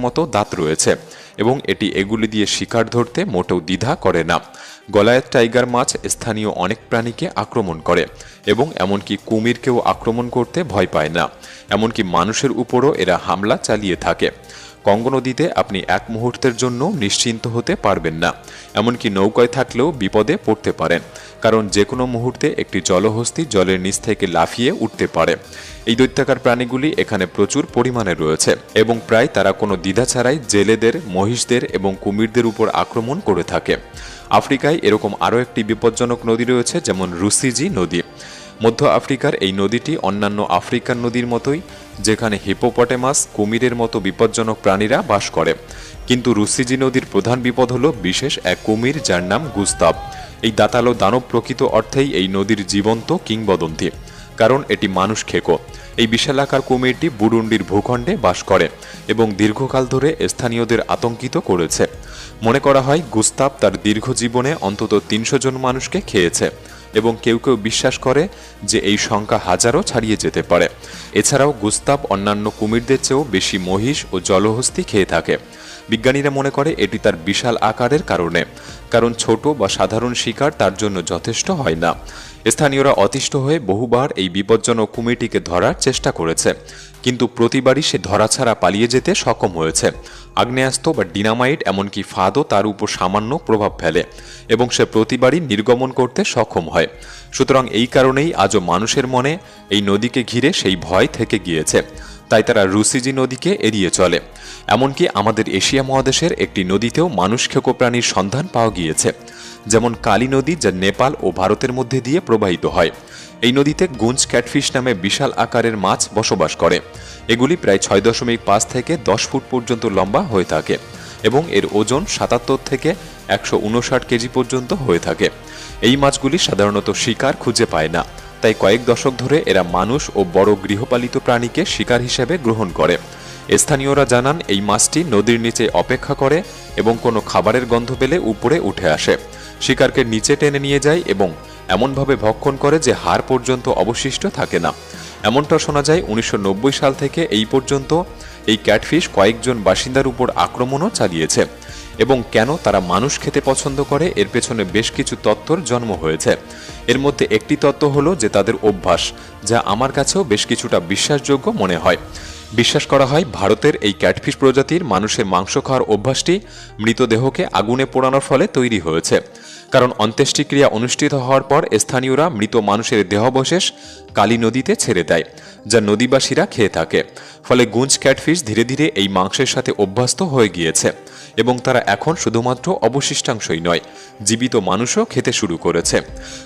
মতো দাঁত রয়েছে এবং এটি এগুলি দিয়ে শিকার ধরতে মোটেও দ্বিধা করে না। গলায়ের টাইগার মাছ স্থানীয় অনেক প্রাণীকে আক্রমণ করে এবং এমনকি কুমিরকেও আক্রমণ করতে ভয় পায় না। এমনকি মানুষের উপরও এরা হামলা চালিয়ে থাকে। কঙ্গো নদীতে আপনি এক মুহূর্তের জন্য নিশ্চিন্ত হতে পারবেন না, এমনকি নৌকায় থাকলেও বিপদে পড়তে পারেন, কারণ যে কোনো মুহূর্তে একটি জলহস্তি জলের নিচ থেকে লাফিয়ে উঠতে পারে। এই দৈত্যাকার প্রাণীগুলি এখানে প্রচুর পরিমাণে রয়েছে, এবং প্রায় তারা কোনো দ্বিধা ছাড়াই জেলেদের, মহিষদের এবং কুমিরদের উপর আক্রমণ করে থাকে। আফ্রিকায় এরকম আরও একটি বিপজ্জনক নদী রয়েছে, যেমন রুসিজি নদী। মধ্য আফ্রিকার এই নদীটি অন্যান্য আফ্রিকান নদীর মতোই, যেখানে হিপোপটেমাস, কুমিরের মতো বিপজ্জনক প্রাণীরা বাস করে। কিন্তু রুসিজি নদীর প্রধান বিপদ হল বিশেষ এক কুমির যার নাম গুস্তাব। এই দাতালো দানব প্রকৃত অর্থেই এই নদীর জীবন্ত কিংবদন্তি, কারণ এটি মানুষ খেকো। এই বিশালাকার কুমিরটি বুরুন্ডির ভূখণ্ডে বাস করে এবং দীর্ঘকাল ধরে স্থানীয়দের আতঙ্কিত করেছে। মনে করা হয়, গুস্তাব তার দীর্ঘ জীবনে অন্তত তিনশো জন মানুষকে খেয়েছে। এবং কেউ কেউ বিশ্বাস করে যে এই সংখ্যা হাজারও ছাড়িয়ে যেতে পারে। এছাড়াও গুস্তাব অন্যান্য কুমিরদের চেয়েও বেশি মহিষ ও জলহস্তি খেয়ে থাকে। বিজ্ঞানীরা মনে করে এটি তার বিশাল আকারের কারণে, কারণ ছোট বা সাধারণ শিকার তার জন্য যথেষ্ট হয় না। স্থানীয়রা অতিষ্ঠ হয়ে বহুবার এই বিপজ্জনক কুমিরটিকে ধরার চেষ্টা করেছে, কিন্তু প্রতিবারই সে ধরাছাড়া পালিয়ে যেতে সক্ষম হয়েছে। আগ্নেয়াস্ত্র বা ডিনামাইট এমনকি ফাঁদও তার উপর সামান্য প্রভাব ফেলে এবং সে প্রতিবারই নির্গমন করতে সক্ষম হয়। সুতরাং এই কারণেই আজও মানুষের মনে এই নদীকে ঘিরে সেই ভয় থেকে গিয়েছে। তাই তারা রুসিজি নদীকে এড়িয়ে চলে। এমনকি আমাদের এশিয়া মহাদেশের একটি নদীতেও মানুষ খেকো প্রাণীর সন্ধান পাওয়া গিয়েছে। যেমন কালী নদী, যা নেপাল ও ভারতের মধ্যে দিয়ে প্রবাহিত হয়। এই নদীতে গুঞ্জ ক্যাটফিশ নামে বিশাল আকারের মাছ বসবাস করে। এগুলি প্রায় ছয় দশমিক পাঁচ থেকে দশ ফুট পর্যন্ত লম্বা হয়ে থাকে এবং এর ওজন সাতাত্তর থেকে একশো উনষাট কেজি পর্যন্ত হয়ে থাকে। এই মাছগুলি সাধারণত শিকার খুঁজে পায় না। তাই কয়েক দশক ধরে এরা মানুষ ও বড় গৃহপালিত প্রাণীকে শিকার হিসেবে গ্রহণ করে। স্থানীয়রা জানান, এই মাছটি নদীর নিচে অপেক্ষা করে এবং কোনো খাবারের গন্ধ পেলে উপরে উঠে আসে। শিকারকে নিচে টেনে নিয়ে যায় এবং এমনভাবে ভক্ষণ করে যে হাড় পর্যন্ত অবশিষ্ট থাকে না। এমনটা শোনা যায় উনিশশো নব্বই সাল থেকে এই পর্যন্ত এই ক্যাটফিশ কয়েকজন বাসিন্দার উপর আক্রমণও চালিয়েছে। এবং কেন তারা মানুষ খেতে পছন্দ করে, এর পেছনে বেশ কিছু তত্ত্বর জন্ম হয়েছে। এর মধ্যে একটি তত্ত্ব হলো যে তাদের অভ্যাস, যা আমার কাছেও বেশ কিছুটা বিশ্বাসযোগ্য মনে হয়। বিশ্বাস করা হয়, ভারতের এই ক্যাটফিশ প্রজাতির মানুষের মাংস খাওয়ার অভ্যাসটি মৃতদেহকে আগুনে পোড়ানোর ফলে তৈরি হয়েছে। কারণ অন্ত্যেষ্টিক্রিয়া অনুষ্ঠিত হওয়ার পর স্থানীয়রা মৃত মানুষের দেহাবশেষ কালী নদীতে ছেড়ে দেয়। যা নদীবাসীরা খেয়ে থাকে। ফলে গুঞ্জ ক্যাটফিশ ধীরে ধীরে এই মাংসের সাথে অভ্যস্ত হয়ে গিয়েছে এবং তারা এখন শুধুমাত্র অবশিষ্টাংশই নয়, জীবিত মানুষও খেতে শুরু করেছে।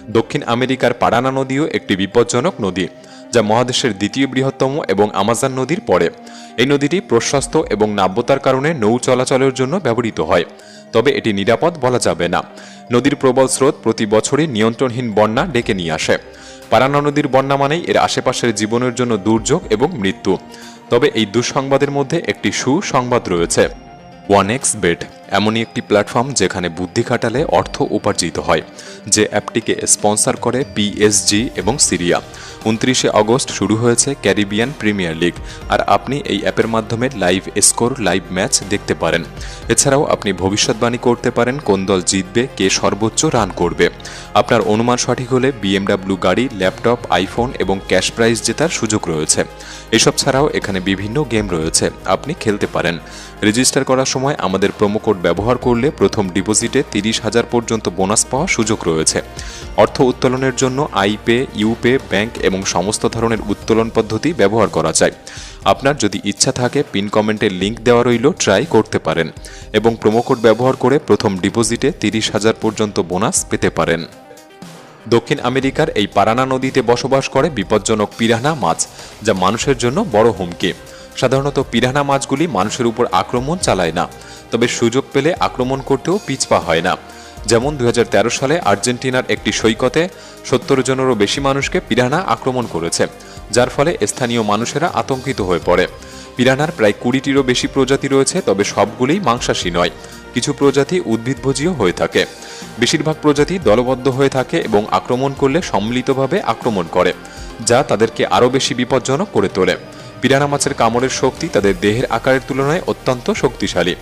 দক্ষিণ আমেরিকার পাড়ানা নদীও একটি বিপজ্জনক নদী, যা মহাদেশের দ্বিতীয় বৃহত্তম এবং আমাজন নদীর পরে। এই নদীটি প্রশস্ত এবং নাব্যতার কারণে নৌ চলাচলের জন্য ব্যবহৃত হয়, তবে এটি নিরাপদ বলা যাবে না। নদীর প্রবল স্রোত প্রতি বছরই নিয়ন্ত্রণহীন বন্যা ডেকে নিয়ে আসে। পারানা নদীর বন্যা মানেই এর আশেপাশের জীবনের জন্য দুর্যোগ এবং মৃত্যু। তবে এই দুঃসংবাদের মধ্যে একটি সুসংবাদ রয়েছে। ওয়ান এক্স বেড এমনই একটি প্ল্যাটফর্ম যেখানে বুদ্ধি খাটালে অর্থ উপার্জিত হয়, যে অ্যাপটিকে স্পন্সর করে পিএসজি এবং সিরিয়া উনত্রিশে অগস্ট শুরু হয়েছে ক্যারিবিয়ান প্রিমিয়ার লিগ, আর আপনি এই অ্যাপের মাধ্যমে লাইভ স্কোর, লাইভ ম্যাচ দেখতে পারেন। এছাড়াও আপনি ভবিষ্যৎবাণী করতে পারেন কোন দল জিতবে, কে সর্বোচ্চ রান করবে। আপনার অনুমান সঠিক হলে বিএমডাব্লিউ গাড়ি, ল্যাপটপ, আইফোন এবং ক্যাশ প্রাইজ জেতার সুযোগ রয়েছে। এসব ছাড়াও এখানে বিভিন্ন গেম রয়েছে, আপনি খেলতে পারেন। রেজিস্টার করার সময় আমাদের প্রোমো কোড ব্যবহার করলে প্রথম ডিপোজিটে তিরিশ হাজার পর্যন্ত বোনাস পাওয়ার সুযোগ রয়েছে। অর্থ উত্তোলনের জন্য আইপে, ইউপে, ব্যাংক এবং সমস্ত ধরনের উত্তোলন পদ্ধতি ব্যবহার করা যায়। আপনার যদি ইচ্ছা থাকে, পিন কমেন্টের লিঙ্ক দেওয়া রইল ট্রাই করতে পারেন এবং প্রোমো কোড ব্যবহার করে প্রথম ডিপোজিটে তিরিশ হাজার পর্যন্ত বোনাস পেতে পারেন। দক্ষিণ আমেরিকার এই পারানা নদীতে বসবাস করে বিপজ্জনক পিরাহনা মাছ, যা মানুষের জন্য বড় হুমকি। সাধারণত পিরাহনা মাছগুলি মানুষের উপর আক্রমণ চালায় না, তবে সুযোগ পেলে আক্রমণ করতেও পিছপা হয় না। যেমন দু সালে আর্জেন্টিনার একটি সৈকতে সত্তর জনেরও বেশি মানুষকে পিরাহনা আক্রমণ করেছে, যার ফলে স্থানীয় মানুষেরা আতঙ্কিত হয়ে পড়ে। পিরানার প্রায় কুড়িটিরও বেশি প্রজাতি রয়েছে, তবে সবগুলোই মাংসাশী নয়। কিছু প্রজাতি উদ্ভিদভোজীও হয়ে থাকে। বেশিরভাগ প্রজাতি দলবদ্ধ হয়ে থাকে এবং আক্রমণ করলে সম্মিলিতভাবে আক্রমণ করে, যা তাদেরকে আরও বেশি বিপজ্জনক করে তোলে। পিরানা মাছের কামড়ের শক্তি তাদের দেহের আকারের তুলনায় অত্যন্ত শক্তিশালী,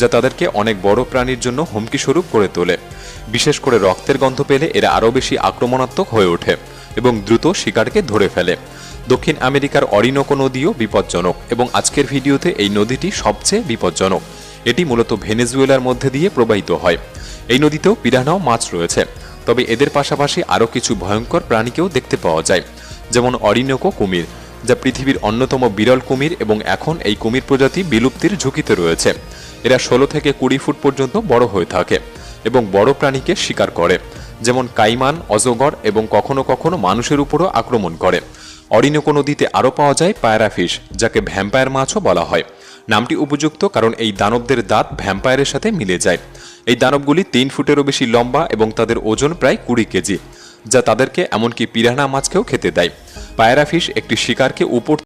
যা তাদেরকে অনেক বড় প্রাণীর জন্য হুমকি স্বরূপ করে তোলে। বিশেষ করে রক্তের গন্ধ পেলে এরা আরও বেশি আক্রমণাত্মক হয়ে ওঠে এবং দ্রুত শিকারকে ধরে ফেলে। দক্ষিণ আমেরিকার অরিনোকো নদীও বিপজ্জনক এবং আজকের ভিডিওতে এই নদীটি সবচেয়ে বিপজ্জনক। এটি মূলত ভেনেজুয়েলার মধ্যে দিয়ে প্রবাহিত হয়। এই নদীতেও পিরানাও মাছ রয়েছে, তবে এদের পাশাপাশি আরও কিছু ভয়ঙ্কর প্রাণীকেও দেখতে পাওয়া যায়, যেমন অরিনোকো কুমির। যা পৃথিবীর অন্যতম বিরল কুমির এবং এখন এই কুমির প্রজাতি বিলুপ্তির ঝুঁকিতে রয়েছে। এরা ষোলো থেকে কুড়ি ফুট পর্যন্ত বড় হয়ে থাকে এবং বড় প্রাণীকে শিকার করে, যেমন কাইমান, অজগর এবং কখনো কখনো মানুষের উপরও আক্রমণ করে। অরিনোকো নদীতে আরও পাওয়া যায় পায়রা ফিশ, যাকে ভ্যাম্পায়ার মাছও বলা হয়। নামটি উপযুক্ত কারণ এই দানবদের দাঁত ভ্যাম্পায়ারের সাথে মিলে যায়। এই দানবগুলি তিন ফুটেরও বেশি লম্বা এবং তাদের ওজন প্রায় কুড়ি কেজি। যা তাদেরকে এমনকি পিরানা মাছকেও খেতে দেয়। পায়রা ফিশ একটি শিকারকে উপর